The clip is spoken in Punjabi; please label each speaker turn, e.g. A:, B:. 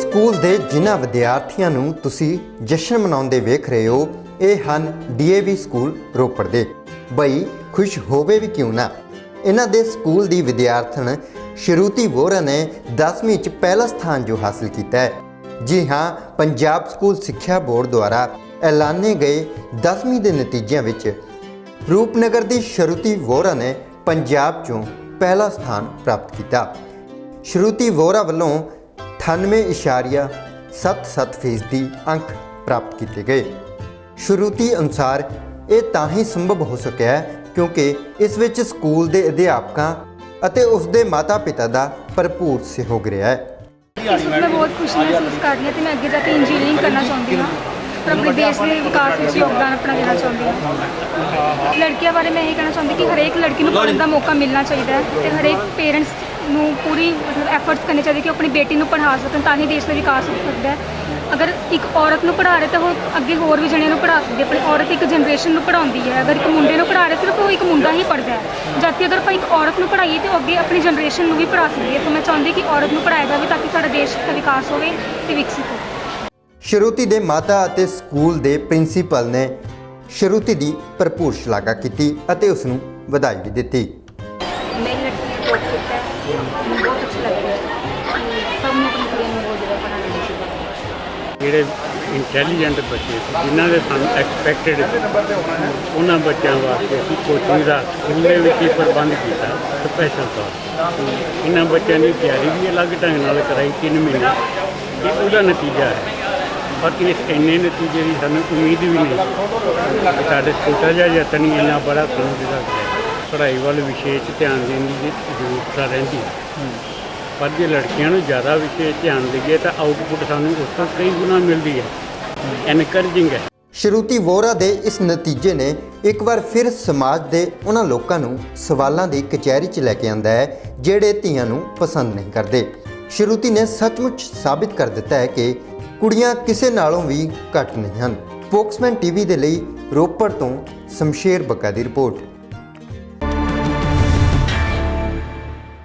A: ਸਕੂਲ ਦੇ ਜਿਨ੍ਹਾਂ ਵਿਦਿਆਰਥੀਆਂ ਨੂੰ ਤੁਸੀਂ ਜਸ਼ਨ ਮਨਾਉਂਦੇ ਵੇਖ ਰਹੇ ਹੋ, ਇਹ ਹਨ ਡੀਏਵੀ ਸਕੂਲ ਰੋਪੜ ਦੇ। ਬਈ, ਖੁਸ਼ ਹੋਵੇ ਵੀ ਕਿਉਂ ਨਾ? ਇਹਨਾਂ ਦੇ ਸਕੂਲ ਦੀ ਵਿਦਿਆਰਥਣ ਸ਼ਰੂਤੀ ਵੋਰਾ ਨੇ 10ਵੀਂ ਚ ਪਹਿਲਾ ਸਥਾਨ ਜੋ ਹਾਸਲ ਕੀਤਾ ਹੈ। ਜੀ ਹਾਂ, ਪੰਜਾਬ ਸਕੂਲ ਸਿੱਖਿਆ ਬੋਰਡ ਦੁਆਰਾ ਐਲਾਨੇ ਗਏ 10ਵੀਂ ਦੇ ਨਤੀਜਿਆਂ ਵਿੱਚ ਰੂਪਨਗਰ ਦੀ ਸ਼ਰੂਤੀ ਵੋਰਾ ਨੇ ਪੰਜਾਬ ਚੋਂ ਪਹਿਲਾ ਸਥਾਨ ਪ੍ਰਾਪਤ ਕੀਤਾ। ਸ਼ਰੂਤੀ ਵੋਰਾ ਵੱਲੋਂ 98.77% ਫੀਸਦੀ ਅੰਕ ਪ੍ਰਾਪਤ ਕੀਤੇ ਗਏ। ਸ਼ਰੂਤੀ ਅਨੁਸਾਰ ਇਹ ਤਾਂ ਹੀ ਸੰਭਵ ਹੋ ਸਕਿਆ ਕਿਉਂਕਿ ਇਸ ਵਿੱਚ ਸਕੂਲ ਦੇ ਅਧਿਆਪਕਾਂ ਅਤੇ ਉਸ ਦੇ ਮਾਤਾ-ਪਿਤਾ ਦਾ ਭਰਪੂਰ ਸਹਿਯੋਗ ਰਿਹਾ ਹੈ।
B: ਮੈਂ ਬਹੁਤ ਖੁਸ਼ ਮਹਿਸੂਸ ਕਰ ਰਹੀ ਹਾਂ ਤੇ ਮੈਂ ਅੱਗੇ ਜਾ ਕੇ ਇੰਜੀਨੀਅਰਿੰਗ ਕਰਨਾ ਚਾਹੁੰਦੀ ਹਾਂ। ਪਰ ਆਪਣੇ ਦੇਸ਼ ਦੇ ਵਿਕਾਸ ਵਿੱਚ ਯੋਗਦਾਨ ਆਪਣਾ ਦੇਣਾ ਚਾਹੁੰਦੀ ਹਾਂ। ਲੜਕੀਆਂ ਬਾਰੇ ਮੈਂ ਇਹ ਕਹਿਣਾ ਚਾਹੁੰਦੀ ਕਿ ਹਰੇਕ ਲੜਕੀ ਨੂੰ ਪੜ੍ਹਨ ਦਾ ਮੌਕਾ ਮਿਲਣਾ ਚਾਹੀਦਾ ਹੈ ਤੇ ਹਰੇਕ ਪੇਰੈਂਟਸ ਨੂੰ ਪੂਰੀ ਮਤਲਬ ਐਫਰਟਸ ਕਰਨੇ ਚਾਹੀਦੇ ਕਿ ਉਹ ਆਪਣੀ ਬੇਟੀ ਨੂੰ ਪੜ੍ਹਾ ਸਕਣ ਤਾਂ ਹੀ ਦੇਸ਼ ਦਾ ਵਿਕਾਸ ਹੋ ਸਕਦਾ ਹੈ। ਅਗਰ ਇੱਕ ਔਰਤ ਨੂੰ ਪੜ੍ਹਾ ਰਹੇ ਤਾਂ ਉਹ ਅੱਗੇ ਹੋਰ ਵੀ ਜਣਿਆਂ ਨੂੰ ਪੜ੍ਹਾ ਸਕਦੀ ਆਪਣੀ ਔਰਤ ਇੱਕ ਜਨਰੇਸ਼ਨ ਨੂੰ ਪੜ੍ਹਾਉਂਦੀ ਹੈ। ਅਗਰ ਇੱਕ ਮੁੰਡੇ ਨੂੰ ਪੜ੍ਹਾ ਰਹੇ ਸਿਰਫ ਉਹ ਇੱਕ ਮੁੰਡਾ ਹੀ ਪੜ੍ਹਦਾ ਹੈ। ਜਦ ਕਿ ਅਗਰ ਆਪਾਂ ਇੱਕ ਔਰਤ ਨੂੰ ਪੜ੍ਹਾਈਏ ਤੇ ਉਹ ਅੱਗੇ ਆਪਣੀ ਜਨਰੇਸ਼ਨ ਨੂੰ ਵੀ ਪੜ੍ਹਾ ਸਕਦੀ ਹੈ। ਤਾਂ ਮੈਂ ਚਾਹੁੰਦੀ ਕਿ ਔਰਤ ਨੂੰ ਪੜ੍ਹਾਇਆ ਜਾਵੇ ਤਾਂ ਕਿ ਸਾਡਾ ਦੇਸ਼ ਦਾ ਵਿਕਾਸ ਹੋਵੇ ਤੇ ਵਿਕਸਿਤ ਹੋਵੇ।
A: ਸ਼ਰੂਤੀ ਦੇ ਮਾਤਾ ਅਤੇ ਸਕੂਲ ਦੇ ਪ੍ਰਿੰਸੀਪਲ ਨੇ ਸ਼ਰੂਤੀ ਦੀ ਭਰਪੂਰ ਸ਼ਲਾਘਾ ਕੀਤੀ ਅਤੇ ਉਸ ਨੂੰ ਵਧਾਈ ਵੀ ਦਿੱਤੀ।
B: ਮੇਰੀ ਲੜਕੀ ਨੇ ਬਹੁਤ ਕੀਤਾ मुझे बहुत अच्छा लग रहा है कि सब ने अपनी कुड़ियों में बहुत ज़्यादा पढ़ाना चाहिए
C: ਜਿਹੜੇ ਇੰਟੈਲੀਜੈਂਟ ਬੱਚੇ ਸੀ ਜਿਨ੍ਹਾਂ ਦੇ ਸਾਨੂੰ ਐਕਸਪੈਕਟਡ ਉਹਨਾਂ ਬੱਚਿਆਂ ਵਾਸਤੇ ਅਸੀਂ ਕੋਚਿੰਗ ਦਾ ਸਕੂਲ ਦੇ ਵਿੱਚ ਹੀ ਪ੍ਰਬੰਧ ਕੀਤਾ ਸਪੈਸ਼ਲ ਤੌਰ ਤੇ ਇਹਨਾਂ ਬੱਚਿਆਂ ਦੀ ਤਿਆਰੀ ਵੀ ਅਲੱਗ ਢੰਗ ਨਾਲ ਕਰਾਈ 3 ਮਹੀਨੇ ਇਹ ਉਹਦਾ ਨਤੀਜਾ ਹੈ ਪਰ ਇਸ ਇੰਨੇ ਨਤੀਜੇ ਦੀ ਸਾਨੂੰ ਉਮੀਦ ਵੀ ਨਹੀਂ ਸੀ। ਸਾਡੇ ਛੋਟਾ ਜਿਹਾ ਯਤਨ ਹੀ ਇੰਨਾ ਬੜਾ ਕੰਮ ਜਿਹੜਾ ਪੜ੍ਹਾਈ ਵੱਲ ਵਿਸ਼ੇਸ਼ ਧਿਆਨ ਦੇਣ ਦੀ ਜ਼ਰੂਰਤ ਤਾਂ ਰਹਿੰਦੀ ਹੈ। ਪਰ ਜੇ ਲੜਕੀਆਂ ਨੂੰ ਜ਼ਿਆਦਾ ਵਿਸ਼ੇਸ਼ ਧਿਆਨ ਦਈਏ ਤਾਂ ਆਊਟਪੁੱਟ ਸਾਨੂੰ ਉਸ ਤੋਂ ਕਈ ਗੁਣਾ ਮਿਲਦੀ ਹੈ। ਐਨਕਰੇਜਿੰਗ ਹੈ।
A: ਸ਼ਰੂਤੀ ਵੋਰਾ ਦੇ ਇਸ ਨਤੀਜੇ ਨੇ ਇੱਕ ਵਾਰ ਫਿਰ ਸਮਾਜ ਦੇ ਉਹਨਾਂ ਲੋਕਾਂ ਨੂੰ ਸਵਾਲਾਂ ਦੀ ਕਚਹਿਰੀ 'ਚ ਲੈ ਕੇ ਆਂਦਾ ਹੈ, ਜਿਹੜੇ ਧੀਆਂ ਨੂੰ ਪਸੰਦ ਨਹੀਂ ਕਰਦੇ। ਸ਼ਰੂਤੀ ਨੇ ਸੱਚਮੁੱਚ ਸਾਬਿਤ ਕਰ ਦਿੱਤਾ ਹੈ ਕਿ ਕੁੜੀਆਂ ਕਿਸੇ ਨਾਲੋਂ ਵੀ ਘੱਟ ਨਹੀਂ ਹਨ। ਸਪੋਕਸਮੈਨ ਟੀਵੀ ਦੇ ਲਈ ਰੋਪੜ ਤੋਂ ਸ਼ਮਸ਼ੇਰ ਬੱਗਾ ਦੀ ਰਿਪੋਰਟ।